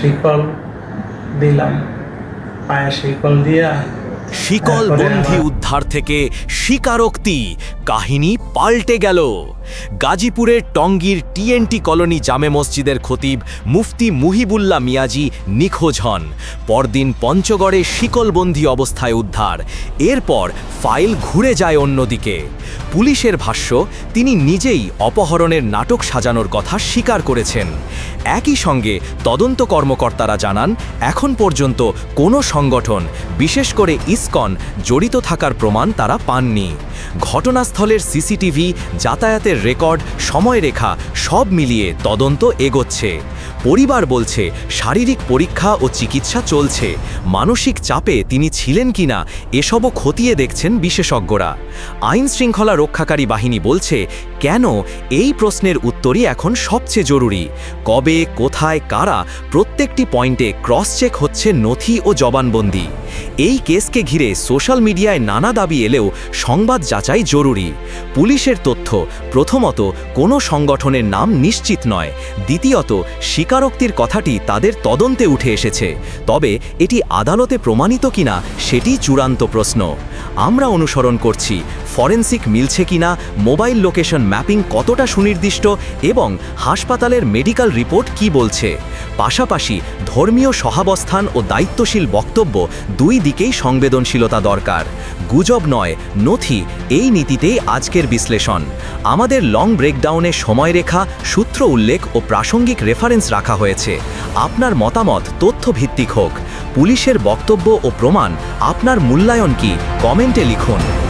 শিকল দিলাম পায়ে শিকল দিয়া শিকল বন্ধি উদ্ধার থেকে স্বীকারোক্তি। কাহিনী পাল্টে গেল। গাজীপুরের টঙ্গীর টিএনটি কলোনি জামে মসজিদের খতিব মুফতি মুহিবুল্লাহ মিয়াজি নিখোঁজ হন। পরদিন পঞ্চগড়ে শিকলবন্দি অবস্থায় উদ্ধার। এরপর ফাইল ঘুরে যায় অন্যদিকে। পুলিশের ভাষ্য তিনি নিজেই অপহরণের নাটক সাজানোর কথা স্বীকার করেছেন। একই সঙ্গে তদন্ত কর্মকর্তারা জানান এখন পর্যন্ত কোনো সংগঠন বিশেষ করে ইসকন জড়িত থাকার প্রমাণ তারা পাননি। ঘটনাস্থলের সিসিটিভি, যাতায়াতের রেকর্ড, সময়রেখা সব মিলিয়ে তদন্ত এগোচ্ছে। পরিবার বলছে, শারীরিক পরীক্ষা ও চিকিৎসা চলছে। মানসিক চাপে তিনি ছিলেন কিনা এসবও খতিয়ে দেখছেন বিশেষজ্ঞরা। আইন শৃঙ্খলা রক্ষাকারী বাহিনী বলছে, কেন এই প্রশ্নের উত্তরই এখন সবচেয়ে জরুরি? কবে, কোথায়, কারা প্রত্যেকটি পয়েন্টে ক্রস চেক হচ্ছে নথি ও জবানবন্দি। এই কেসকে ঘিরে সোশ্যাল মিডিয়ায় নানা দাবি এলেও সংবাদ যাচাই জরুরি। পুলিশের তথ্য, প্রথমত, কোনো সংগঠনের নাম নিশ্চিত নয়। দ্বিতীয়ত, স্বীকারোক্তির কথাটি তাদের তদন্তে উঠে এসেছে। তবে, এটি আদালতে প্রমাণিত কিনা সেটি চূড়ান্ত প্রশ্ন। আমরা অনুসরণ করছি, ফরেন্সিক মিলছে কিনা, মোবাইল লোকেশন ম্যাপিং কতটা সুনির্দিষ্ট এবং হাসপাতালের মেডিকেল রিপোর্ট কি বলছে। পাশাপাশি ধর্মীয় সহাবস্থান ও দায়িত্বশীল বক্তব্য দুই দিকেই সংবেদনশীলতা দরকার। গুজব নয়, নথি, এই নীতিতেই আজকের বিশ্লেষণ। আমাদের লং ব্রেকডাউনে সময়রেখা, সূত্র উল্লেখ ও প্রাসঙ্গিক রেফারেন্স রাখা হয়েছে। আপনার মতামত তথ্যভিত্তিক হোক। পুলিশের বক্তব্য ও প্রমাণ আপনার মূল্যায়ন কি? কমেন্টে লিখুন।